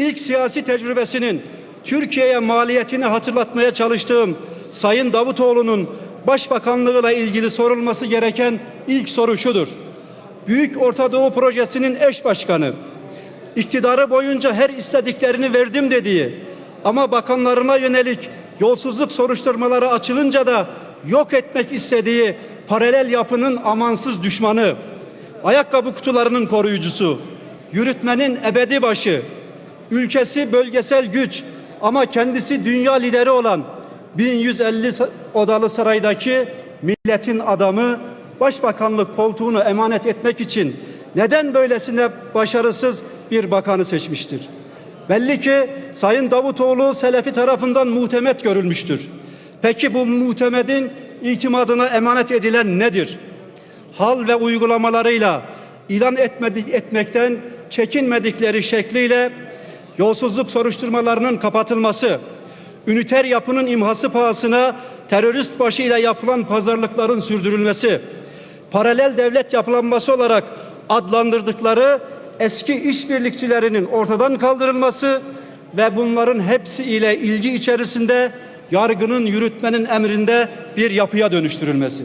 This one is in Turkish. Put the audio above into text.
ilk siyasi tecrübesinin Türkiye'ye maliyetini hatırlatmaya çalıştığım Sayın Davutoğlu'nun başbakanlığıyla ilgili sorulması gereken ilk soru şudur. Büyük Orta Doğu Projesi'nin eş başkanı, iktidarı boyunca her istediklerini verdim dediği ama bakanlarına yönelik yolsuzluk soruşturmaları açılınca da yok etmek istediği paralel yapının amansız düşmanı, ayakkabı kutularının koruyucusu, yürütmenin ebedi başı, ülkesi bölgesel güç ama kendisi dünya lideri olan 1150 odalı saraydaki milletin adamı başbakanlık koltuğunu emanet etmek için neden böylesine başarısız bir bakanı seçmiştir? Belli ki Sayın Davutoğlu Selefi tarafından muhtemet görülmüştür. Peki bu muhtemedin itimadına emanet edilen nedir? Hal ve uygulamalarıyla ilan etmedik, etmekten çekinmedikleri şekliyle yolsuzluk soruşturmalarının kapatılması, üniter yapının imhası pahasına terörist başıyla yapılan pazarlıkların sürdürülmesi, paralel devlet yapılanması olarak adlandırdıkları eski işbirlikçilerinin ortadan kaldırılması ve bunların hepsi ile ilgi içerisinde yargının yürütmenin emrinde bir yapıya dönüştürülmesi.